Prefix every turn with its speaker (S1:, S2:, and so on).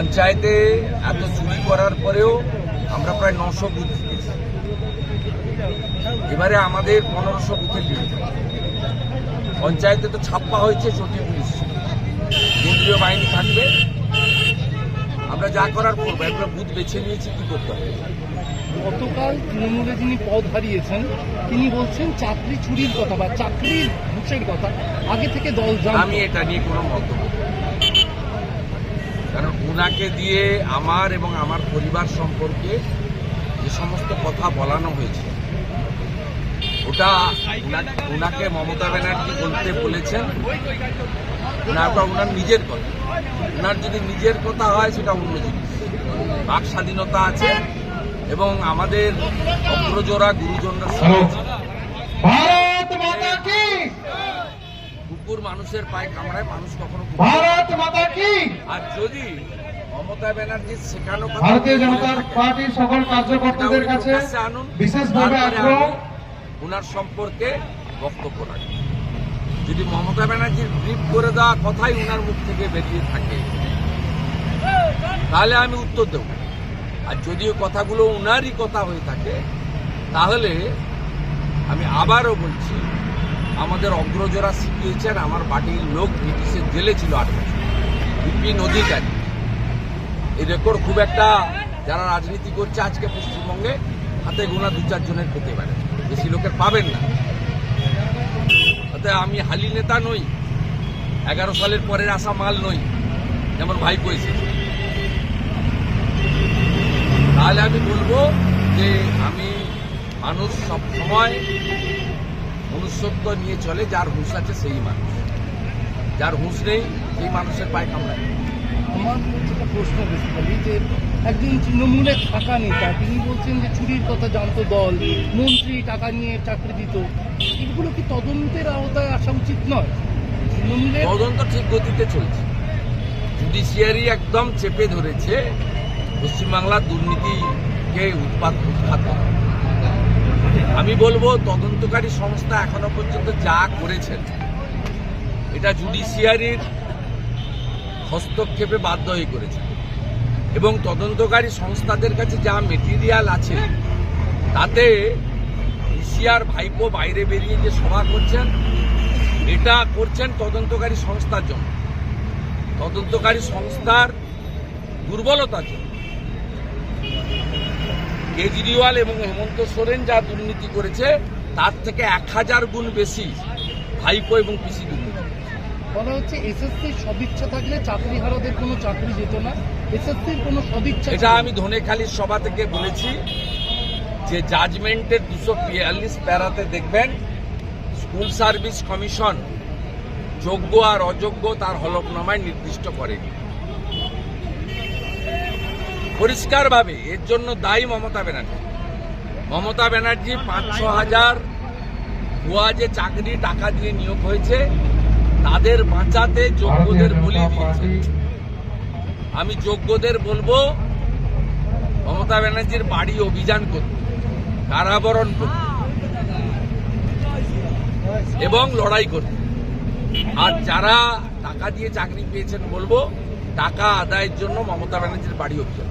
S1: পঞ্চায়েতে এত চুরি করার পরেও আমরা প্রায় নশো বুথ জিতেছি। এবারে আমাদের পনেরোশো বুথের ডিউটি পঞ্চায়েতে তো ছাপ্পা হয়েছে চটি পুলিশ। কেন্দ্রীয় বাহিনী থাকবে। আমরা যা করার করব একবার বুথ বেছে নিয়েছি কি করতে হবে?
S2: গতকাল তৃণমূলে যিনি পদ হারিয়েছেন তিনি বলছেন চাকরি চুরির কথা বা চাকরির ঘুষের কথা। আগে থেকে দল
S1: আমি এটা নিয়ে কোনো মন্তব্য। কারণ উনাকে দিয়ে আমার এবং আমার পরিবার সম্পর্কে যে সমস্ত কথা বলানো হয়েছে, ওটা উনাকে মমতা ব্যানার্জি বলতে বলেছেন। ওনারটা ওনার নিজের কথা। ওনার যদি নিজের কথা হয়, সেটা অন্য জিনিস। বাক স্বাধীনতা আছে এবং আমাদের অগ্রজোড়া গুরুজনরা কুকুর মানুষের পায়ে কামড়ায় মানুষ কখনো
S3: ভারত মাতা কি?
S1: আর যদি মমতা শেখানো
S3: ভারতীয় জনতা সকল কার্যকর্তাদের কাছে বিশেষভাবে আগ্রহ।
S1: ওনার সম্পর্কে বক্তব্য রাখি যদি মমতা ব্যানার্জির ব্রিফ করে দেওয়া কথাই উনার মুখ থেকে বেরিয়ে থাকে তাহলে আমি উত্তর দেব। আর যদিও কথাগুলো ওনারই কথা হয়ে থাকে তাহলে আমি আবারও বলছি আমাদের অগ্রজরা শিখিয়েছেন, আমার বাড়ির লোক ব্রিটিশের জেলে ছিল আট বছর। বিপিন এই রেকর্ড খুব একটা যারা রাজনীতি করছে আজকে পশ্চিমবঙ্গে, হাতে গোনা দু চারজনের পেতে পারে। বেশি লোকের পাবেন না। অতএব আমি হালি নেতা নই, এগারো সালের পরের আসা মাল নই, যেমন ভাই কয়েছে তাহলে আমি বলব যে আমি মানুষ সব সময় মনুষ্যত্ব নিয়ে চলে যার হুঁশ আছে সেই মানুষ। যার হুঁশ নেই সেই মানুষের পায়ে কামড়ায়।
S2: আমার যেটা প্রশ্ন বেসিক্যালি যে একজন তৃণমূলে থাকা নেতা তিনি বলছেন যে চুরির কথা জানতো দল মন্ত্রী টাকা নিয়ে চাকরি দিত। এগুলো কি তদন্তের আওতায় আসা উচিত নয়? তৃণমূলের
S1: তদন্ত ঠিক গতিতে চলছে। জুডিশিয়ারি একদম চেপে ধরেছে পশ্চিমবাংলার দুর্নীতিকে উৎপাদ উৎখাত করা। আমি বলব, তদন্তকারী সংস্থা এখনও পর্যন্ত যা করেছেন, এটা জুডিশিয়ারির হস্তক্ষেপে বাধ্য হয়ে করেছে। এবং তদন্তকারী সংস্থাদের কাছে যা মেটেরিয়াল আছে, তাতে ইসিআর ভাইপো বাইরে বেরিয়ে যে সভা করছেন, এটা করছেন তদন্তকারী সংস্থার জন্য। তদন্তকারী সংস্থার দুর্বলতার জন্য। কেজরিওয়াল এবং হেমন্ত সোরেন যা দুর্নীতি করেছে তার থেকে এক হাজার গুণ বেশি ভাইপো এবং পিসি দুর্নীতি।
S2: বলা হচ্ছে সদিচ্ছা থাকলে চাকরি হারাদের কোনো চাকরি যেত না। এসএসসির কোনো সদিচ্ছা
S1: এটা আমি ধনেখালির সভা থেকে বলেছি যে জাজমেন্টের দুশো বিয়াল্লিশ প্যারাতে দেখবেন স্কুল সার্ভিস কমিশন যোগ্য আর অযোগ্য তার হলফনামায় নির্দিষ্ট করেনি। পরিষ্কারভাবে এর জন্য দায়ী মমতা ব্যানার্জি। মমতা ব্যানার্জি পাঁচশো হাজার ভুয়া যে চাকরি, টাকা দিয়ে নিয়োগ হয়েছে, তাদের বাঁচাতে যোগ্যদের বলি দিয়েছে। আমি যোগ্যদের বলব, মমতা ব্যানার্জির বাড়ি অভিযান করতে, কারাবরণ করতে, এবং লড়াই করতে। আর যারা টাকা দিয়ে চাকরি পেয়েছেন বলব, টাকা আদায়ের জন্য মমতা ব্যানার্জির বাড়ি অভিযান।